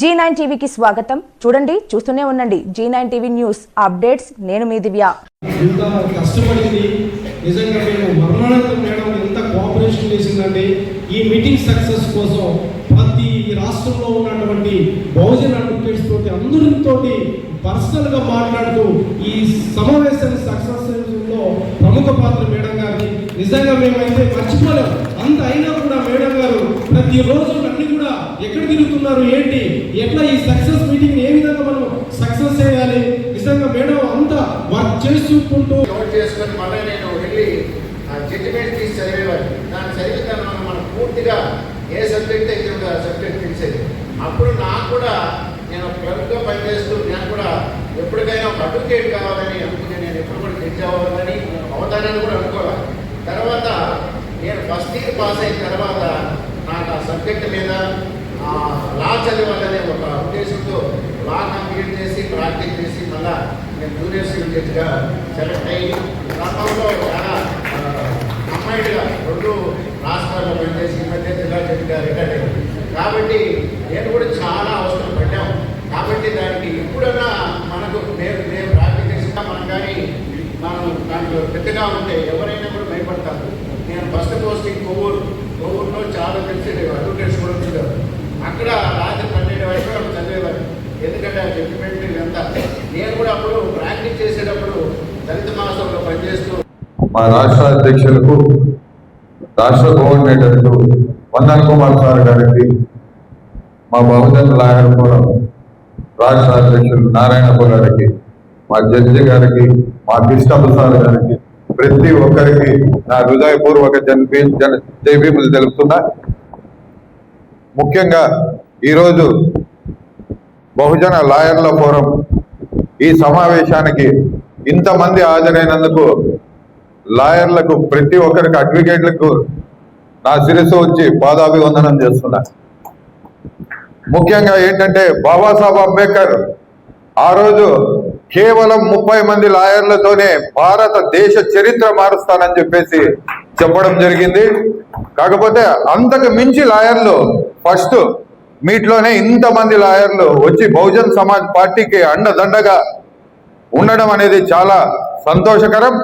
G nine టీవీకి స్వాగతం. చూడండి చూస్తూనే ఉండండి. G nine TV news updates. నేను మీ దివ్య. ఎంత కష్టపడింది. నిజంగా మేము మరణానంతరం మేడం ఎంత కోఆపరేషన్ చేసిందండి. ఈ మీటింగ్ సక్సెస్ కోసం ప్రతి రాష్ట్రంలో ఉన్నటువంటి బహుజన అడ్వకేట్స్ తోటి అందరితో పర్సనల్గా మాట్లాడుతూ ఈ సమావేశాన్ని సక్సెస్లో ప్రముఖ పాత్ర మేడం గారిని నిజంగా మేమైతే మర్చిపోలేము అంత అయినా కూడా మేడం గారు ఈ రోజు అన్ని కూడా ఎక్కడ తిరుగుతున్నారు ఏంటి? ఎట్లా ఈ సక్సెస్ మీటింగ్ ఏ విధంగా మనం సక్సెస్ చేయాలి? నిజంగా మేడం అంతా వర్క్ చేసుకుంటూ చేసుకొని మళ్ళీ నేను వెళ్ళి ఆ జడ్జిమెంట్ తీసి చదివేవాడిని. దాన్ని చదివితే మనం మనం పూర్తిగా ఏ సబ్జెక్ట్ అయితే ఉందో ఆ సబ్జెక్ట్ తెలిసేది అప్పుడు నాకు కూడా నేను క్లబ్గా పనిచేస్తూ నేను కూడా ఎప్పటికైనా ఒక అడ్వకేట్ కావాలని అనుకుని నేను ఎప్పుడు కూడా జడ్జి అవ్వాలని అవుతానని కూడా అనుకోవాలి. తర్వాత నేను ఫస్ట్ ఇయర్ పాస్ అయిన తర్వాత సబ్జెక్ట్ మీద లా చదివాలనే ఒక ఉద్దేశంతో లా కంప్లీట్ చేసి ప్రాక్టీస్ చేసి మళ్ళా నేను జూనియర్ సివిల్ జడ్జిగా సెలెక్ట్ అయ్యి గతంలో చాలా ఆ, రెండు రాష్ట్రాల్లో పనిచేసి ఈ మధ్య జిల్లా జడ్జిగా రిటైర్ అయ్యింది కాబట్టి నేను కూడా చాలా అవసరం పడ్డాం. కాబట్టి దానికి ఎప్పుడన్నా మనకు మేము మేము ప్రాక్టీస్ చేసినా మనం కానీ మనం దాంట్లో పెద్దగా ఉంటే ఎవరైనా కూడా భయపడతారు. నేను ఫస్ట్ పోస్టింగ్ కొవ్వూరు. కొవ్వూరులో చాలా తెలిసి అడ్వకేట్స్ కూడా ఉంటారు అక్కడ రాత్రి పన్నెండు వరకు వాళ్ళు చదివేవారు ఎక్విప్మెంట్ ఇదంతా నేను కూడా అప్పుడు ప్రాక్టీస్ చేసేటప్పుడు దళిత మాసంలో పనిచేస్తూ మా రాష్ట్ర అధ్యక్షులకు రాష్ట్ర కోఆర్డినేటర్లు వందన్ కుమార్ సార్ గారికి మా బహుజన్ లాయర్ కూడా రాష్ట్ర అధ్యక్షులు నారాయణ గారికి మా జడ్జి గారికి మా కృష్ణప్ప సార్ గారికి ప్రతి ఒక్కరికి నా హృదయపూర్వక జన్ జన జయభీములు తెలుపుతున్నా. ముఖ్యంగా ఈరోజు బహుజన లాయర్ల ఫోరం. ఈ సమావేశానికి ఇంతమంది హాజరైనందుకు లాయర్లకు ప్రతి ఒక్కరికి అడ్వకేట్లకు నా శిరస్సు వచ్చి పాదాభివందనం చేస్తున్నా. ముఖ్యంగా ఏంటంటే బాబాసాహెబ్ అంబేద్కర్ ఆ రోజు కేవలం ముప్పై మంది లాయర్లతోనే భారతదేశ చరిత్ర మారుస్తానని చెప్పేసి చెప్పడం జరిగింది. కాకపోతే అంతకు మించి లాయర్లు ఫస్ట్ మీట్లోనే ఇంతమంది లాయర్లు వచ్చి బహుజన్ సమాజ్ పార్టీకి అండదండగా ఉండడం అనేది చాలా సంతోషకరం.